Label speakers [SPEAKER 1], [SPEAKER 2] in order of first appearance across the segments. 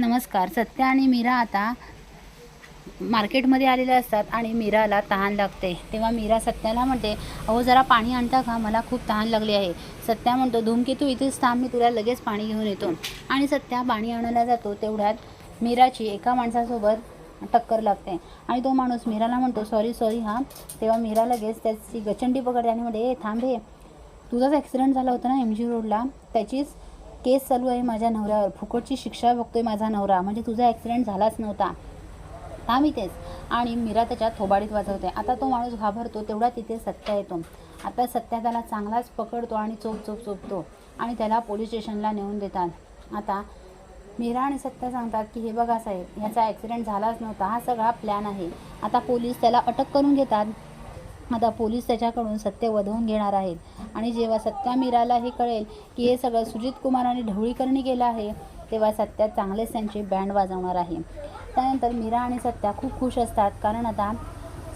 [SPEAKER 1] नमस्कार सत्या आणि मीरा आता मार्केटमध्ये आलेल्या असतात आणि मीराला तहान लागते. तेव्हा मीरा सत्याला म्हणते अहो जरा पाणी आणता का? मला खूप तहान लागली आहे. सत्या म्हणतो धूमकेतू इथेच थांब मी तुला लगेच पाणी घेऊन येतो. आणि सत्या पाणी आणायला जातो तेवढ्यात मीराची एका माणसासोबत टक्कर लागते. आणि तो माणूस मीराला म्हणतो सॉरी सॉरी हां. तेव्हा मीरा लगेच त्याची गचंडी पकडते आणि म्हणते ए थांब तुझाच ॲक्सिडेंट झाला होता ना एम जी रोडला. त्याचीच केस चालू आहे माझ्या नवऱ्यावर. फुकटची शिक्षा बघतोय माझा नवरा. म्हणजे तुझा ॲक्सिडेंट झालाच नव्हता. हां मी तेच आणि मीरा त्याच्या थोबाडीत वाजवते. आता तो माणूस घाबरतो तेवढा तिथे सत्या येतो. आता सत्या त्याला चांगलाच पकडतो आणि चोप चोप चोपतो. आणि त्याला पोलीस स्टेशनला नेऊन देतात. आता मीरा आणि सत्या सांगतात की हे बघा साहेब ह्याचा ॲक्सिडेंट झालाच नव्हता. हा सगळा प्लॅन आहे. आता पोलीस त्याला अटक करून घेतात. आता पोलीस त्याच्याकडून सत्य वधवून घेणार आहेत. आणि जेव्हा सत्या मीराला हे कळेल की हे सगळं सुजित आणि ढवळीकरणी केलं आहे तेव्हा सत्या चांगलेच त्यांची बँड वाजवणार आहे. त्यानंतर मीरा आणि सत्या खूप खुश असतात कारण आता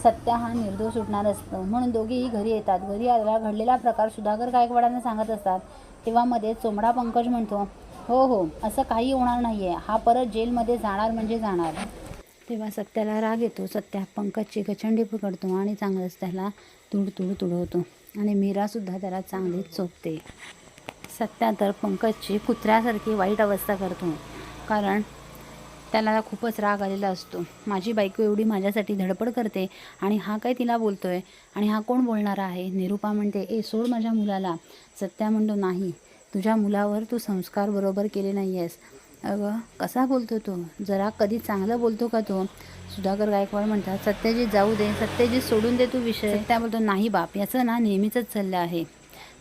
[SPEAKER 1] सत्या हा निर्दोष सुटणार असतो. म्हणून दोघेही घरी येतात. घरी आलेला घडलेला प्रकार सुधाकर गायकवाडांना सांगत असतात. तेव्हा मध्ये चोमडा पंकज म्हणतो हो हो असं काही होणार नाही आहे हा परत जेलमध्ये जाणार म्हणजे जाणार. तेव्हा सत्याला राग येतो. सत्या पंकजची गचंडी पकडतो आणि चांगलंच त्याला तुडतुड तुडवतो आणि मीरासुद्धा त्याला चांगलीच चोपते. सत्या तर पंकजची कुत्र्यासारखी वाईट अवस्था करतो. कारण त्याला खूपच राग आलेला असतो. माझी बायको एवढी माझ्यासाठी धडपड करते आणि हा काय तिला बोलतो आहे आणि हा कोण बोलणारा आहे? निरूपा म्हणते ए सोड माझ्या मुलाला. सत्या म्हणतो नाही तुझ्या मुलावर तू संस्कार बरोबर केले नाही आहेस अगं कसा बोलतो तो? जरा कधी चांगलं बोलतो का तो? सुधाकर गायकवाड म्हणतात सत्यजित जाऊ दे सत्यजित सोडून दे तू विषय. त्या बोलतो नाही बाप याचं ना नेहमीचंच चाललं आहे.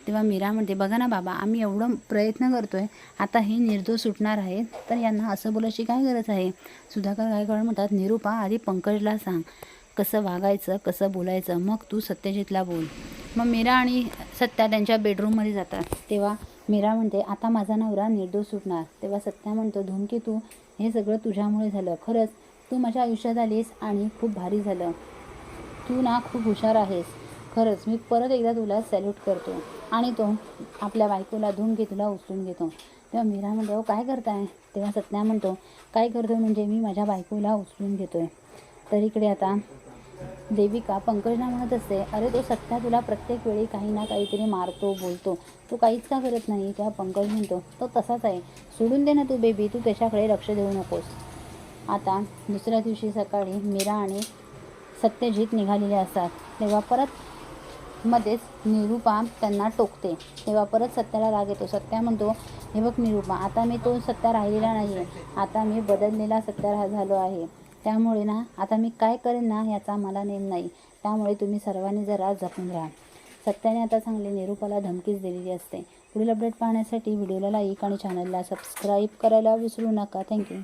[SPEAKER 1] तेव्हा मीरा म्हणते बघा ना बाबा आम्ही एवढं प्रयत्न करतो आहे आता हे निर्दोष सुटणार आहेत तर यांना असं बोलायची काय गरज आहे? सुधाकर गायकवाड म्हणतात निरूपा आधी पंकजला सांग कसं वागायचं कसं बोलायचं मग तू सत्यजितला बोल. मग मीरा आणि सत्या त्यांच्या बेडरूममध्ये जातात. तेव्हा मीरा म्हणते आता माझा नवरा निर्दोष सुटणार तेव्हा सत्या म्हणतो धूमकेतू तू हे सगळं तुझ्यामुळे झालं. खरंच तू माझ्या आयुष्यात आलीस आणि खूप भारी झालं. तू ना खूप हुशार आहेस. खरंच मी परत एकदा तुला सॅल्यूट करतो आणि तो आपल्या बायकोला धूमकेतूला तुला उचलून घेतो. तेव्हा मीरा म्हणतो "अहो, काय करताय? तेव्हा सत्या म्हणतो काय करतो म्हणजे मी माझ्या बायकोला उचलून घेतोय. तर इकडे आता देविका पंकजला म्हणत असते अरे तो सत्या तुला प्रत्येक वेळी काही ना काहीतरी मारतो बोलतो. तू काहीच का करत नाही? तेव्हा पंकज म्हणतो तो तसाच आहे. सोडून दे ना तू बेबी तू त्याच्याकडे लक्ष देऊ नकोस. आता दुसऱ्या दिवशी सकाळी मीरा आणि सत्यजित निघालेले असतात. तेव्हा परत मध्येच निरूपा त्यांना टोकते. तेव्हा परत सत्याला राग येतो. सत्या म्हणतो हे बघ निरूपा आता मी तो सत्या राहिलेला नाही आहे आता मी बदललेला सत्या झालो आहे. त्यामुळे ना आता मी काय करेन ना याचा मला नेम नाही. त्यामुळे तुम्ही सर्वांनी जरा जपून राहा. सत्याने आता चांगले निरूपाला धमकीच दिलेली असते. पुढील अपडेट पाहण्यासाठी व्हिडिओला लाईक आणि चॅनलला सबस्क्राईब करायला विसरू नका. थँक्यू